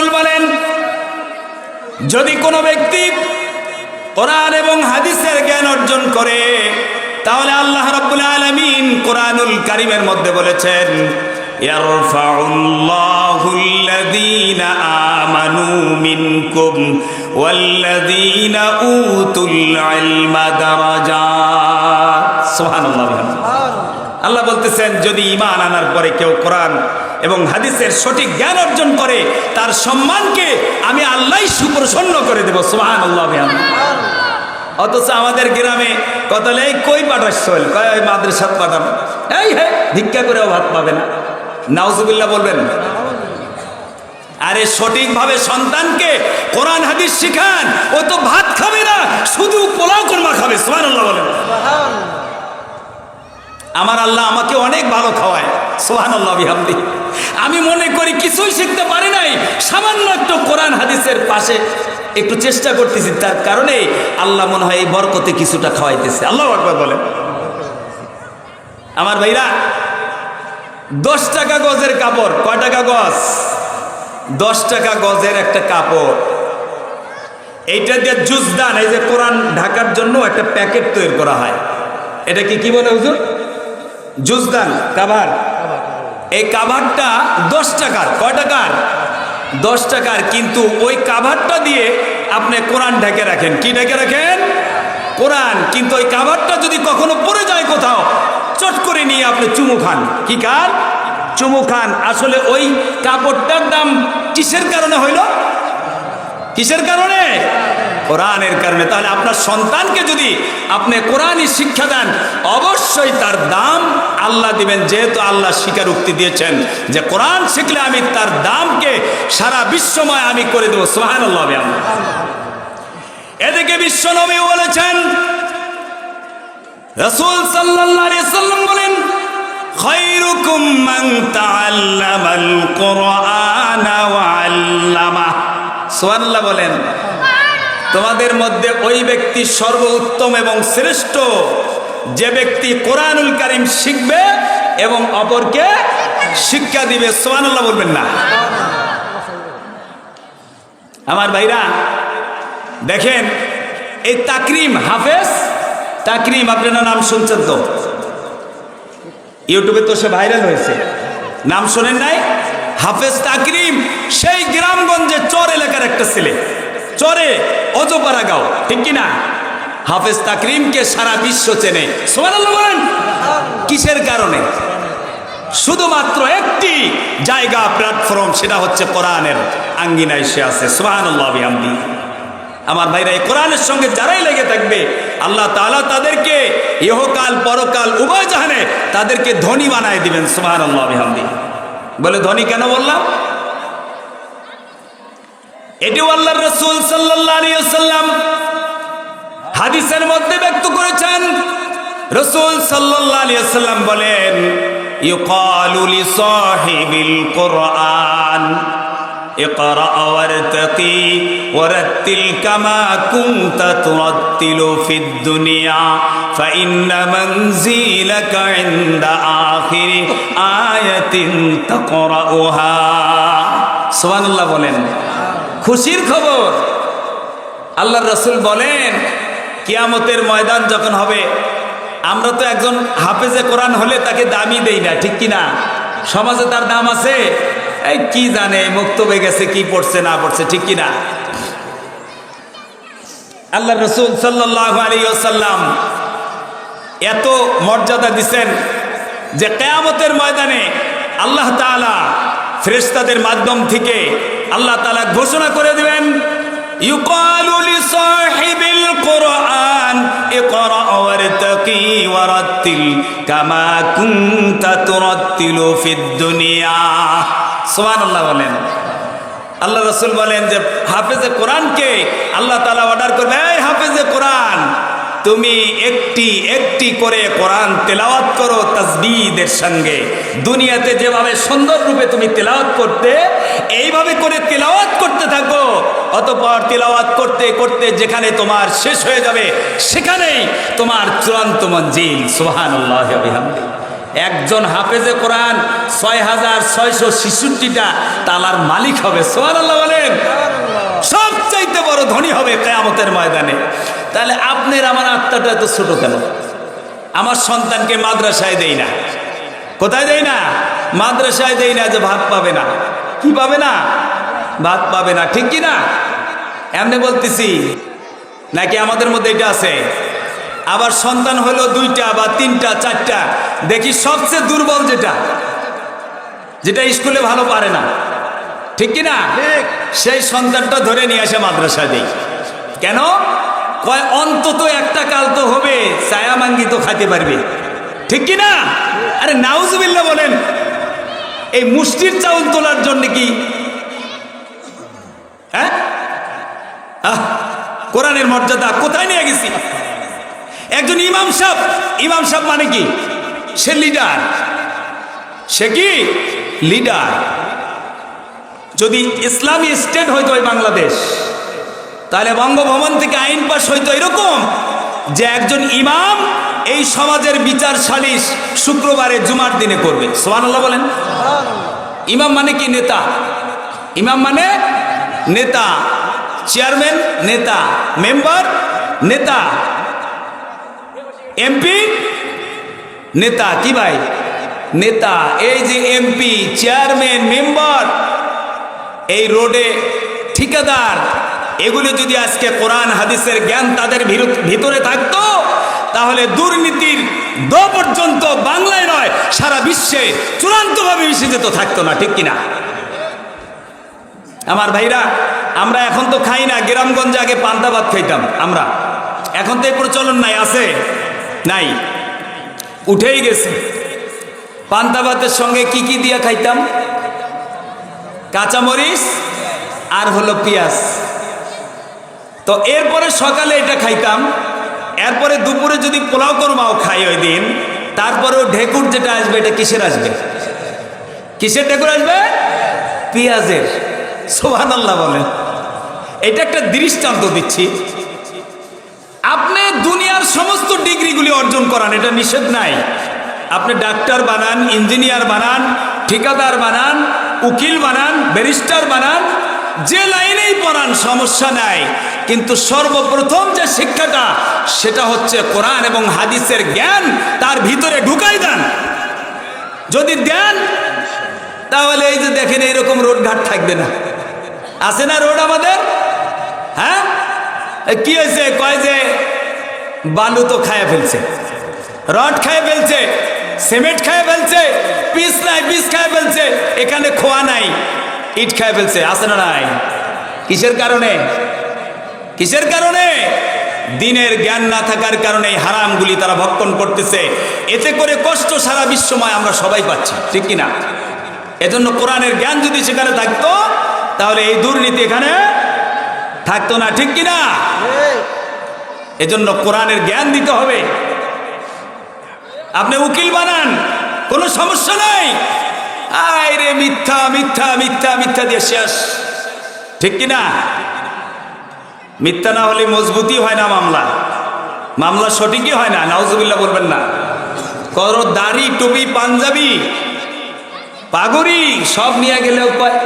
রসুল বলেন, যদি কোনো ব্যক্তি কোরআন এবং হাদিসের জ্ঞান অর্জন করে, তাহলে আল্লাহ রাব্বুল আলামিন কোরআনুল কারিমের মধ্যে বলেছেন আল্লাহ বলতেছেন, যদি ইমান আনার পরে কেউ কোরআন এবং হাদিসের সঠিক জ্ঞান অর্জন করে, তার সম্মানকে আমি আল্লাহ সুপ্রসন্ন করে দেবো। সুহান আল্লাহ অথচ আমাদের গ্রামে কত এই কই পাঠাস কয়, ওই মাদ্রাসাত পাঠান এই, হে, ভিক্ষা করেও ভাত পাবে না। নাউজুবিল্লাহ বলবেন। আরে সঠিকভাবে সন্তানকে কোরআন, হাদিস শিখান, ও তো ভাত খাবে না, শুধু পোলাও কর্মা খাবে। সুহান আল্লাহ বলেন আমার আল্লাহ আমাকে অনেক ভালো খাওয়ায়। সোহান আল্লাহ আমি মনে করি কিছুই শিখতে পারি নাই। সামান্য একটু কোরআন হাদিসের পাশে একটু চেষ্টা করতেছি। তার কারণে আল্লাহ মনে হয় এই বরকতে কিছুটা খাওয়াইতেছে। আল্লাহ একবার বলে আমার ভাইরা, দশ টাকা গজের কাপড়, কয় টাকা গজ? দশ টাকা গজের একটা কাপড়। এইটা দিয়ে জুজদান এই যে কোরআন ঢাকার জন্য একটা প্যাকেট তৈরি করা হয়। এটা কি কি বলে হুজুর? জুজদান কাভার এই কাভারটা দশ টাকার। কয় টাকার? দশ টাকার। কিন্তু ওই কাভারটা দিয়ে আপনি কোরআন ঢেকে রাখেন। কি ঢেকে রাখেন? কোরআন। কিন্তু ওই কাভারটা যদি কখনো পড়ে যায় কোথাও, চট করে নিয়ে আপনি চুমু খান। কি কার চুমু খান। আসলে ওই কাপড়টার দাম কিসের কারণে হইল? কিসের কারণে? কোরআনের কারণে, তাহলে আপনার সন্তানকে যদি আপনি কোরআনই শিক্ষা দেন, অবশ্যই তার দাম আল্লাহ দিবেন, যেহেতু আল্লাহ স্বীকারোক্তি দিয়েছেন যে কোরআন শিখলে আমি তার দামকে সারা বিশ্বময় আমি করে দেবো। সোহান আল্লাহ এদিকে বিশ্বনবী বলেছেন, রসুল সাল্লাম বলেন বলেন তোমাদের মধ্যে ওই ব্যক্তি সর্বোত্তম এবং শ্রেষ্ঠ। যে ব্যক্তি কোরআনুল কারিম শিখবে এবং অপরকে শিক্ষা দিবে সোহানুল্লাহ বলবেন না। আমার ভাইরা, দেখেন, এই তাকরিম হাফেজ, তাকরিম আপনারা নাম শুনছেন তো? ইউটিউবে তো সে ভাইরাল হয়েছে। নাম শোনেন নাই? হাফেজ তাকরিম, সেই গ্রামগঞ্জে চর এলাকার একটা ছেলে। চরে অজপাড়া গাও, ঠিক কিনা? হাফেজ তাকরিমকে সারা বিশ্ব চেনে। বলেন। কিসের কারণে? শুধুমাত্র একটি জায়গা প্ল্যাটফর্ম সেটা হচ্ছে কোরআনের আঙ্গিনায় সে আছে। বিহামদি। আমার ভাইরা, এই কোরআনের সঙ্গে যারাই লেগে থাকবে, আল্লাহ তাআলা তাদেরকে ইহকাল, পরকাল, উভয় জাহানে তাদেরকে ধনী বানায় দিবেন। সোহান বলে ধনী কেন বললাম? এটিও আল্লাহ রসুল সাল্লাম হাদিসের মধ্যে ব্যক্ত করেছেন রসুল সাল্লাম বলেন ইউকালু লিসাহিবিল কোরআন اقرأ وارتقي ورتل كما كنت ترتل في الدنيا فإن منزلك عند آخر آية تقرأها سبحان الله বলেন খুশির খবর। আল্লাহ রসুল বলেন, কিয়ামতের ময়দান যখন হবে, আমরা তো একজন হাফেজে কোরআন হলে তাকে দামি দেই না, ঠিক কিনা? সমাজে তার দাম আছে? এই কি জানে মুক্তবে গেছে, কি পড়ছে, না পড়ছে, ঠিক কিনা? আল্লাহ রসুল সাল্লাহ আলী সাল্লাম এত মর্যাদা দিছেন যে কেয়ামতের ময়দানে আল্লাহ তালা ফেরেস্তাদের মাধ্যম থেকে আল্লাহ তালা ঘোষণা করে দিবেন বলেন। আল্লাহ রসুল বলেন যে হাফেজে কোরআনকে আল্লাহ তালা অর্ডার করবে হাফেজে কোরআন তুমি একটি একটি করে কোরআন তেলাওয়াত করো তাজবিদের সঙ্গে। দুনিয়াতে যেভাবে সুন্দর রূপে তুমি তেলাওয়াত করতে, এইভাবে করে তেলাওয়াত করতে থাকো। অতপর তেলাওয়াত করতে করতে যেখানে তোমার শেষ হয়ে যাবে, সেখানেই তোমার চূড়ান্ত মঞ্জিল। সোহান আল্লাহ একজন হাফেজে কোরআন ছয় হাজার ছয়শো ছেষট্টিটা তালার মালিক হবে। সোহান আল্লাহ বলেন। সবচাইতে বড় ধনী হবে কেয়ামতের ময়দানে। তাহলে আপনার আমার আত্মাটা এত ছোট কেন? আমার সন্তানকে মাদ্রাসায় দেই না। কোথায় দেই না? মাদ্রাসায় দেই না যে ভাত পাবে না। কি পাবে না? ভাত পাবে না। ঠিক কি না? এমনি বলতেছি নাকি আমাদের মধ্যে এটা আছে? আবার সন্তান হলো দুইটা বা তিনটা চারটা। দেখি সবচেয়ে দুর্বল যেটা যেটা স্কুলে ভালো পারে না। ঠিক কি না? সেই সন্তানটা ধরে নিয়ে আসে মাদ্রাসা দেই। কেন? কয় অন্তত একটা কাল তো হবে ছায়া মাঙ্গি তো খাইতে পারবে। ঠিক কি না আরে নাউজুবিল্লাহ বলেন এই মুষ্টির চাউল তোলার জন্য কি? হ্যাঁ? আহ, কোরআনের মর্যাদা কোথায় নিয়ে গেছি? একজন ইমাম সাহেব ইমাম সাহেব মানে কি? সে লিডার সে কি? লিডার যদি ইসলামী স্টেট হইতো ওই বাংলাদেশ তাহলে বঙ্গভবন থেকে আইন পাশ হইতো এরকম যে একজন ইমাম এই সমাজের বিচার সালিশ শুক্রবারে, জুমার দিনে করবে। সোহান আল্লাহ বলেন। ইমাম মানে কি? নেতা। ইমাম মানে নেতা। চেয়ারম্যান, নেতা। মেম্বার, নেতা। এমপি, নেতা। কি ভাই? নেতা। এই যে এমপি, চেয়ারম্যান, মেম্বার, এই রোডে ঠিকাদার এগুলি যদি আজকে কোরআন, হাদিসের জ্ঞান তাদের ভিতরে থাকতো, তাহলে দুর্নীতির দ পর্যন্ত বাংলায় নয়, সারা বিশ্বে চূড়ান্তভাবে মিশে যেত, থাকতো না, ঠিক কিনা? আমার ভাইরা, আমরা এখন তো খাই না, গ্রামগঞ্জে আগে পান্তা ভাত খাইতাম, আমরা। এখন তো এই প্রচলন নাই, আছে? নাই। উঠেই গেছে। পান্তা ভাতের সঙ্গে কি কি দিয়া খাইতাম? কাঁচামরিচ আর হলো পেঁয়াজ। তো এরপরে সকালে এটা খাইতাম। এরপরে দুপুরে যদি পোলাও করমাও খাই ওই দিন, তারপরেও ঢেকুর যেটা আসবে, এটা কিসের আসবে? কিসের ঢেকুর আসবে? পেঁয়াজের। সোহান আল্লাহ বলেন। এটা একটা দৃষ্টান্ত দিচ্ছি। আপনি দুনিয়ার সমস্ত ডিগ্রিগুলি অর্জন করান, এটা নিষেধ নাই। আপনি ডাক্তার বানান, ইঞ্জিনিয়ার বানান, ঠিকাদার বানান, উকিল বানান, ব্যারিস্টার বানান যে লাইনেই পড়ান, সমস্যা নাই। কিন্তু সর্বপ্রথম যে শিক্ষাটা, সেটা হচ্ছে কোরআন এবং হাদিসের জ্ঞান, তার ভিতরে ঢুকাই দেন। যদি দেন, তাহলে এই যে দেখেন, এইরকম রোড ঘাট থাকবে না। আছে না রোড আমাদের? হ্যাঁ? কি হয়েছে? কয় যে, বালু তো খায় ফেলছে। রড খায় ফেলছে, সিমেন্ট খায় ফেলছে, পিস নাই, পিস খায় ফেলছে, এখানে খোয়া নাই। ইট খায় ফেলছে, আছে না নাই? কিসের কারণে? কিসের কারণে? দিনের জ্ঞান না থাকার কারণে এই হারামগুলি তারা ভক্ষণ করতেছে। এতে করে কষ্ট সারা বিশ্বময় আমরা সবাই পাচ্ছি, ঠিক কি না এজন্য কোরআনের জ্ঞান যদি সেখানে থাকতো, তাহলে এই দুর্নীতি এখানে থাকতো না, ঠিক কি না এজন্য কোরআনের জ্ঞান দিতে হবে। আপনি উকিল বানান, কোনো সমস্যা নাই। আয় রে মিথ্যা মিথ্যা মিথ্যা মিথ্যা দিয়ে শেষ। ঠিক কি না মিথ্যা না হলে মজবুতি হয় না মামলা। মামলা সঠিকই হয় না, নাউজুবিল্লাহ বলবেন না। করো দাড়ি, টুপি, পাঞ্জাবি, পাগড়ি, সব নিয়ে গেলেও কয়।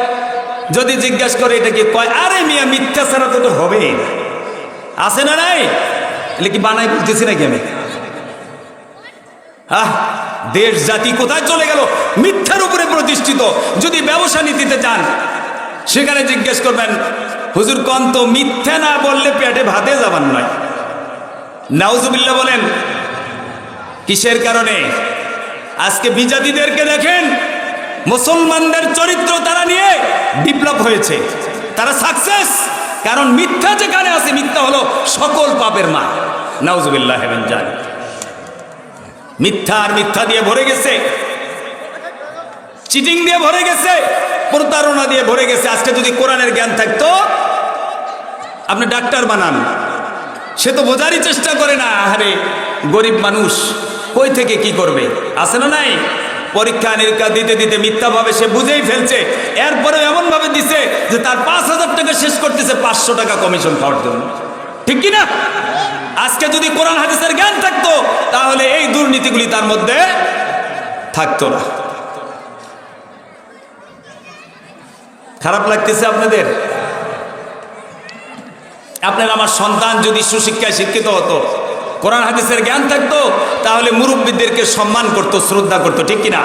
যদি জিজ্ঞাসা করে এটা কি কয়, আরে মিয়া, মিথ্যা ছাড়া তো হবে। আছে না নাই? এলে কি বানাই বলতেছি নাকি আমি? আহ দেশ জাতি কোথায় চলে গেল? মিথ্যার উপরে প্রতিষ্ঠিত। যদি ব্যবসা নীতিতে যান, সেখানে জিজ্ঞেস করবেন, হুজুর কন্ত মিথ্যা না বললে পেটে ভাতে যাবার নয়? নাউজুবিল্লাহ বলেন, কিসের কারণে? আজকে বিজাতিদেরকে দেখেন, মুসলমানদের চরিত্র তারা নিয়ে বিপ্লব হয়েছে। তারা সাকসেস কারণ মিথ্যা যেখানে আছে, মিথ্যা হলো সকল পাপের মা নাউজুবিল্লাহ হেবেন জান মিথ্যা আর মিথ্যা দিয়ে ভরে গেছে। চিটিং দিয়ে ভরে গেছে, প্রতারণা দিয়ে ভরে গেছে। আজকে যদি কোরআনের জ্ঞান থাকতো, আপনি ডাক্তার বানান। সে তো বোঝারই চেষ্টা করে না আরে গরিব মানুষ, কই থেকে কি করবে? আছে না নাই? পরীক্ষা নিরীক্ষা দিতে দিতে মিথ্যাভাবে সে বুঝেই ফেলছে। এরপরে এমন ভাবে দিছে যে তার পাঁচ হাজার টাকা শেষ করতেছে, পাঁচশো টাকা কমিশন খাওয়ার জন্য। ঠিক কি না আজকে যদি কোরআন হাদিসের জ্ঞান থাকতো, তাহলে এই দুর্নীতিগুলি তার মধ্যে থাকতো না। খারাপ লাগতেছে আপনাদের? আপনার আমার সন্তান যদি সুশিক্ষায় শিক্ষিত হতো, কোরআন হাদিসের জ্ঞান থাকতো, তাহলে মুরব্বীদেরকে সম্মান করতো, শ্রদ্ধা করতো, ঠিক কিনা?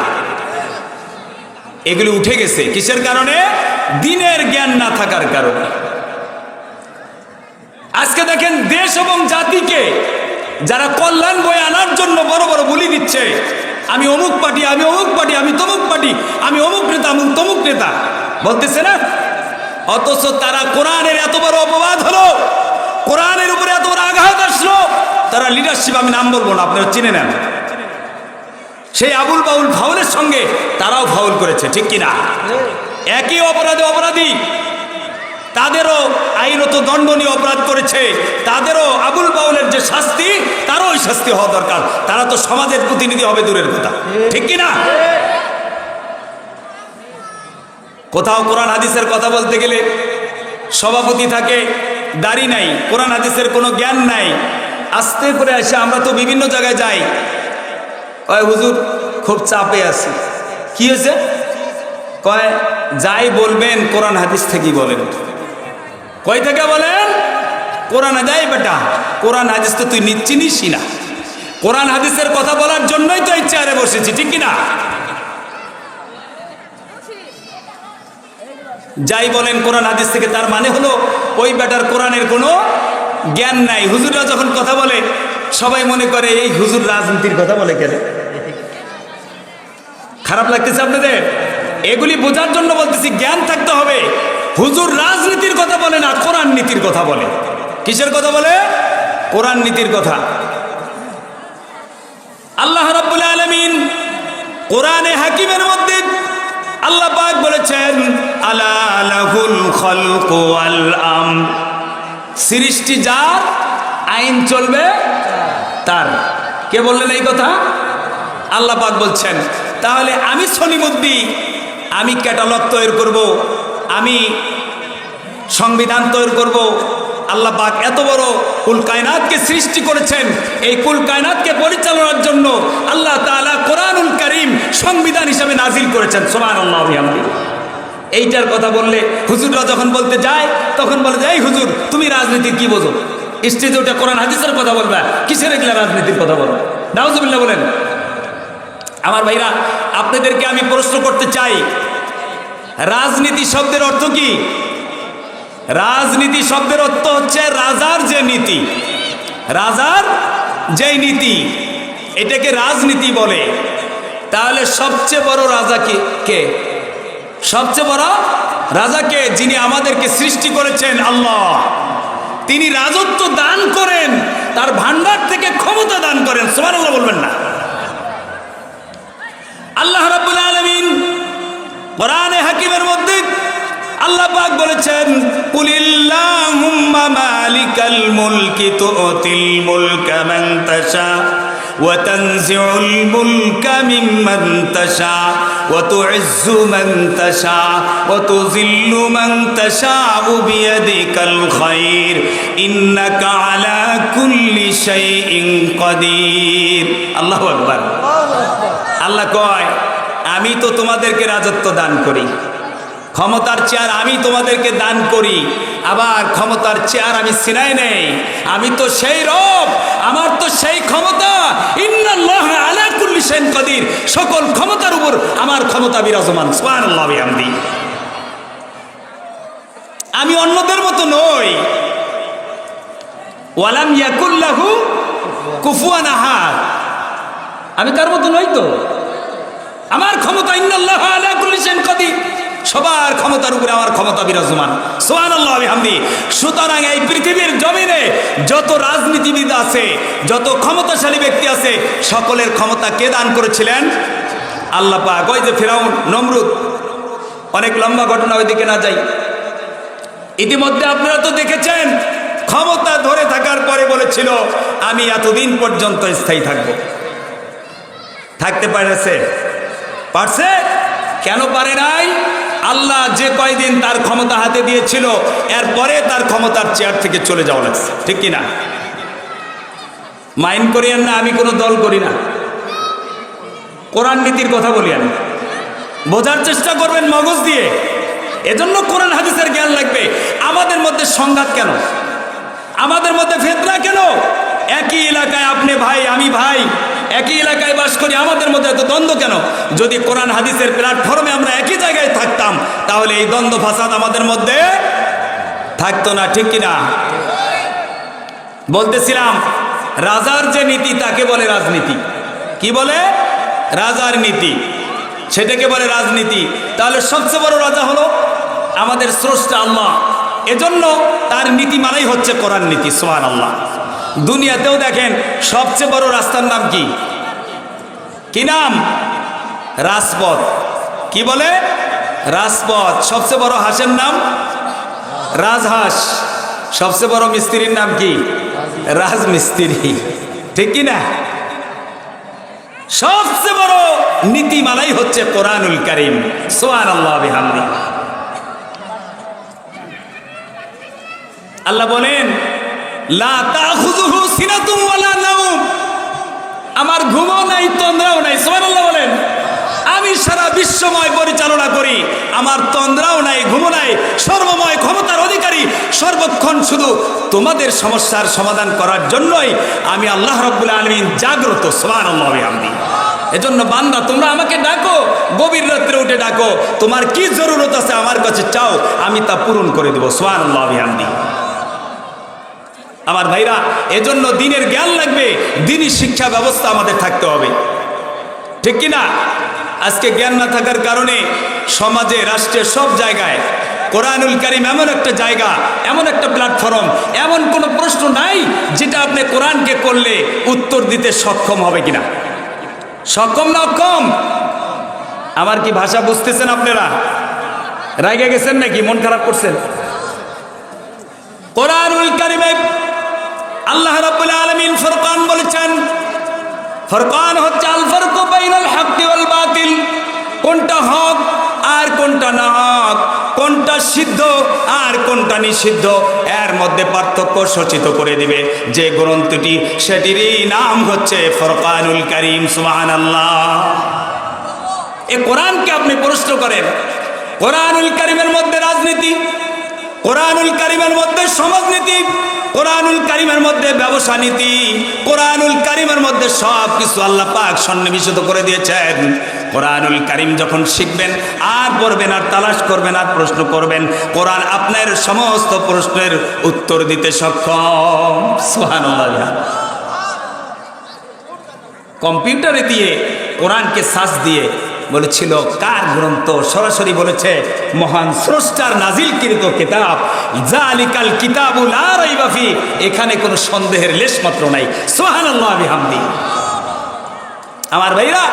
এগুলি উঠে গেছে। কিসের কারণে? দিনের জ্ঞান না থাকার কারণে আজকে দেখেন দেশ এবং জাতিকে যারা কল্যাণ বয়ে আনার জন্য বড় বড় বলি দিচ্ছে, আমি অমুক পার্টি, আমি অমুক পার্টি, আমি তমুক পার্টি, আমি অমুক নেতা, আমি তমুক নেতা। বলতেছে না? অথচ তারা কোরআনের এত বড় অপবাদ হলো, কোরআনের উপরে এত বড় আঘাত আসলো, তারা লিডারশিপ আমি নাম বলব না, আপনারা চিনে নেন। সেই আবুল বাউল ফাউলের সঙ্গে তারাও ফাউল করেছে, ঠিক কিনা? একই অপরাধে অপরাধী তাদেরও আইনত দণ্ডনীয় অপরাধ করেছে, তাদেরও আবুল বাউলের যে শাস্তি, তারও ওই শাস্তি হওয়া দরকার। তারা তো সমাজের প্রতিনিধি হবে দূরের কথা। ঠিক কিনা? কোথাও কোরআন হাদিসের কথা বলতে গেলে সভাপতি থাকে, দাড়ি নাই, কোরআন হাদিসের কোনো জ্ঞান নাই। আস্তে করে আসে, আমরা তো বিভিন্ন জায়গায় যাই। কয়, হুজুর, খুব চাপে আছি। কি হয়েছে? কয়, যাই বলবেন, কোরআন হাদিস থেকেই বলেন। কই থেকে বলেন? কোরআন যাই বেটা। কোরআন হাদিস তো তুই চিনিসই না। কোরআন হাদিসের কথা বলার জন্যই তো এই চেয়ারে বসেছি, ঠিক কিনা? যাই বলেন কোরআন হাদিস থেকে, তার মানে হলো ওই বেটার কোরআনের কোনো জ্ঞান নাই। হুজুররা যখন কথা বলে, সবাই মনে করে, এই হুজুর রাজনীতির কথা বলে কেন? খারাপ লাগতেছে আপনাদের? এগুলি বোঝার জন্য বলতেছি, জ্ঞান থাকতে হবে। হুজুর রাজনীতির কথা বলে না, কোরআন নীতির কথা বলে। কিসের কথা বলে? কোরআন নীতির কথা। আল্লাহ রাব্বুল আলামিন কোরআনে হাকিমের মধ্যে আল্লাহ পাক বলেছেন, আলা লাহুল খালকু ওয়াল আম সৃষ্টি যার, আইন চলবে তার। কে বললেন এই কথা? আল্লাহ পাক বলছেন, তাহলে আমি সলিমুদ্দি আমি ক্যাটালগ তৈরি করব আমি সংবিধান তৈরি করব। আল্লাহ পাক এত বড় কুল কায়নাতকে সৃষ্টি করেছেন। এই কুল কায়নাতকে পরিচালনার জন্য আল্লাহ তাআলা কোরআনুল করিম সংবিধান হিসাবে নাজিল করেছেন। সুবহানাল্লাহ বিহামদি এইটার কথা বললে হুজুররা যখন বলতে যায়, তখন বলে এই হুজুর, তুমি রাজনীতির কি বোঝো? স্টেজে ওটা কোরআন হাদিসের কথা বলবা। কিসের এগুলা রাজনীতির কথা বলবা? নাউজুবিল্লাহ বলেন, আমার ভাইরা, আপনাদেরকে আমি প্রশ্ন করতে চাই রাজনীতি শব্দের অর্থ কি? রাজনীতি শব্দের অর্থ হচ্ছে রাজার যে নীতি, রাজার যেই নীতি, এটাকে রাজনীতি বলে। তাহলে সবচেয়ে বড় রাজা কি, কে? সবচেয়ে বড় রাজাকে যিনি আমাদেরকে সৃষ্টি করেছেন আল্লাহ। তিনি রাজত্ব দান করেন, তার ভান্ডার থেকে ক্ষমতা দান করেন। সুবহানাল্লাহ বলবেন না। আল্লাহ আলামিন কোরআনে হাকিমের মধ্যে আল্লাহ পাক বলেছেন কুলিল্লাহুম্মা মালিকাল মুলকি তুতিল মুলকা মান তাশা ওয়া তানজিউল মুলকা মিম্মান তাশা ওয়া তুইজ্জু মান তাশা ওয়া তুযিল্লু মান তাশা বিয়াদিকাল খায়র ইন্নাকা আলা কুল্লি শাইইন কদির। আল্লাহু আকবার। আল্লাহ কয় আমি তো তোমাদেরকে রাজত্ব দান করি। ক্ষমতার চেয়ার আমি তোমাদেরকে দান করি। আবার ক্ষমতার চেয়ার আমি সিনাই নেই। আমি তো সেই রব, আমার তো সেই ক্ষমতা। ইন্নাল্লাহ আলা কুল্লি শাইইন কাদির। সকল ক্ষমতার উপর আমার ক্ষমতা বিরাজমান। সুবহানাল্লাহ আমি অন্যদের মতো নই। ওয়ালাম ইয়াকুল্লাহু কুফুয়ান আহাদ। আমি তার মতো নই তো? আমার ক্ষমতা ইন্নাল্লাহ সবার ক্ষমতার উপরে আমার ক্ষমতা বিরাজমান। সুবহানাল্লাহ বিহামদি। সুতরাং এই পৃথিবীর জমিনে যত রাজনীতিবিদ আছে, যত ক্ষমতাশালী ব্যক্তি আছে, সকলের ক্ষমতা কে দান করেছিলেন? আল্লাহ পাক। ওই যে ফেরাউন, নমরুদ। অনেক লম্বা ঘটনা ওইদিকে না যাই। ইতিমধ্যে আপনারা তো দেখেছেন, ক্ষমতা ধরে থাকার পরে বলেছিল, আমি এতদিন পর্যন্ত স্থায়ী থাকব। থাকতে পারেছে পারছে? কেন পারে নাই? আল্লাহ যে কয়দিন তার ক্ষমতা হাতে দিয়েছিল, এরপরে তার ক্ষমতার চেয়ার থেকে চলে যাওয়া লাগছে। ঠিক কিনা মাইন্ড করিয়েন না, আমি কোনো দল করি না। কোরআন নীতির কথা বলি আমি বোঝার চেষ্টা করবেন মগজ দিয়ে। এজন্য কোরআন হাদিসের জ্ঞান লাগবে। আমাদের মধ্যে সংঘাত কেন? আমাদের মধ্যে ফেতনা কেন? একই এলাকায় আপনি ভাই, আমি ভাই একই এলাকায় বাস করি, আমাদের মধ্যে এত দ্বন্দ্ব কেন? যদি কোরআন হাদিসের প্ল্যাটফর্মে আমরা একই জায়গায় থাকতাম, তাহলে এই দ্বন্দ্ব ফাসাদ আমাদের মধ্যে থাকতো না, ঠিক কিনা? বলতেছিলাম, রাজার যে নীতি, তাকে বলে রাজনীতি। কি বলে? রাজার নীতি। সেটাকে বলে রাজনীতি। তাহলে সবচেয়ে বড় রাজা হলো আমাদের স্রষ্টা আল্লাহ। এজন্য তার নীতি মানাই হচ্ছে কোরআন নীতি সোহান আল্লাহ দুনিয়াতেও দেখেন সবচেয়ে বড় রাস্তার নাম কি? কি নাম? রাজপথ। কি বলে? রাজপথ। সবচেয়ে বড় হাঁসের নাম? রাজহাঁস। সবচেয়ে বড় মিস্ত্রির নাম কি? রাজমিস্ত্রি। ঠিক কি না? সবচেয়ে বড় নীতিমালাই হচ্ছে কোরআনুল করিম। সোহান আল্লাহ আল্লাহ বলেন আমার ঘুমও নাই, তন্দ্রাও নাই, সুবহানাল্লাহ বলেন। আমি সারা বিশ্বময় পরিচালনা করি। আমার তন্দ্রাও নাই, ঘুমও নাই, সর্বময় ক্ষমতার অধিকারী। সর্বক্ষণ শুধু তোমাদের সমস্যার সমাধান করার জন্যই আমি আল্লাহ রব্বুল আলমিন জাগ্রত, সুবহানাল্লাহ বিহামদি। এজন্য বান্দা, তোমরা আমাকে ডাকো, গভীর রাত্রে উঠে ডাকো। তোমার কি জরুরত আছে আমার কাছে চাও, আমি তা পূরণ করে দেবো, সুবহানাল্লাহ বিহামদি। আমার ভাইরা, এজন্য দিনের জ্ঞান লাগবে, দিনই শিক্ষা ব্যবস্থা আমাদের থাকতে হবে। ঠিক কি না? আজকে জ্ঞান না থাকার কারণে সমাজে রাষ্ট্রের সব জায়গায় কোরআনুল কারিম এমন একটা জায়গা, এমন একটা প্ল্যাটফর্ম, এমন কোনো প্রশ্ন নাই যেটা আপনি কোরআনকে করলে উত্তর দিতে সক্ষম হবে কিনা। সক্ষম না অক্ষম? আমার কি ভাষা বুঝতেছেন আপনারা? রাগে গেছেন নাকি? মন খারাপ করছেন? কোরআনুল কারিমে আল্লাহ রাব্বুল আলামিন ফরকান বলেছেন, ফরকান হচ্ছে আল ফারকু বাইনাল বাতিল, কোনটা হক আর কোনটা না হক, কোনটা সিদ্ধ আর কোনটা নিষিদ্ধ, এর মধ্যে পার্থক্য সচিত করে দিবে। যে গ্রন্থটি, সেটিরই নাম হচ্ছে ফরকানুল করিম সুহান আল্লাহ এ কোরআনকে আপনি প্রশ্ন করেন, কোরআনুল করিমের মধ্যে রাজনীতি, কোরআনুল কারিমের মধ্যে সমাজনীতি কোরআনুল কারিমের মধ্যে ব্যবসা নীতি, কোরআনুল কারিমের মধ্যে সব কিছু আল্লাহ পাক সন্নিবেশিত করে দিয়েছেন। কোরআনুল কারিম যখন শিখবেন, আর পড়বেন, আর তালাশ করবেন, আর প্রশ্ন করবেন, কোরআন আপনার সমস্ত প্রশ্নের উত্তর দিতে সক্ষম। সুবহানাল্লাহ কম্পিউটারে দিয়ে কোরআনকে শ্বাস দিয়ে বলেছিল, কার গ্রন্থ সরাসরি বলেছে, মহান স্রষ্টার নাজিলকৃত কিতাব। জালিকাল কিতাবুল আর এখানে কোনো সন্দেহের লেশ মাত্র নাই। বিহামদি। আমার ভাইরা,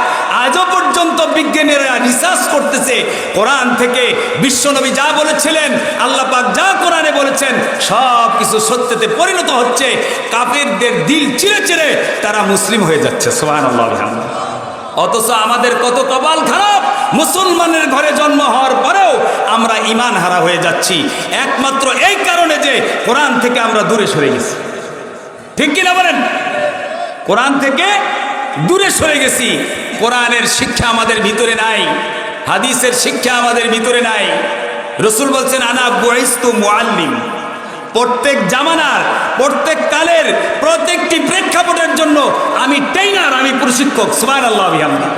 আজও পর্যন্ত বিজ্ঞানীরা রিসার্চ করতেছে, কোরআন থেকে বিশ্বনবী যা বলেছিলেন, আল্লাহ পাক যা কোরআনে বলেছেন সব কিছু সত্যতে পরিণত হচ্ছে। কাফেরদের দিল চিরে চিরে তারা মুসলিম হয়ে যাচ্ছে সোহান আল্লাহ অথচ আমাদের কত কপাল খারাপ। মুসলমানের ঘরে জন্ম হওয়ার পরেও আমরা ইমান হারা হয়ে যাচ্ছি। একমাত্র এই কারণে যে কোরআন থেকে আমরা দূরে সরে গেছি। ঠিক কিনা বলেন? কোরআন থেকে দূরে সরে গেছি। কোরআনের শিক্ষা আমাদের ভিতরে নাই। হাদিসের শিক্ষা আমাদের ভিতরে নাই। রসুল বলছেন, আনা বয়স্তু মুআল্লিম। প্রত্যেক জামানার প্রত্যেক কালের প্রত্যেকটি প্রেক্ষাপটের জন্য আমি ট্রেনার আমি প্রশিক্ষক। সুবহানাল্লাহ বিহামদি।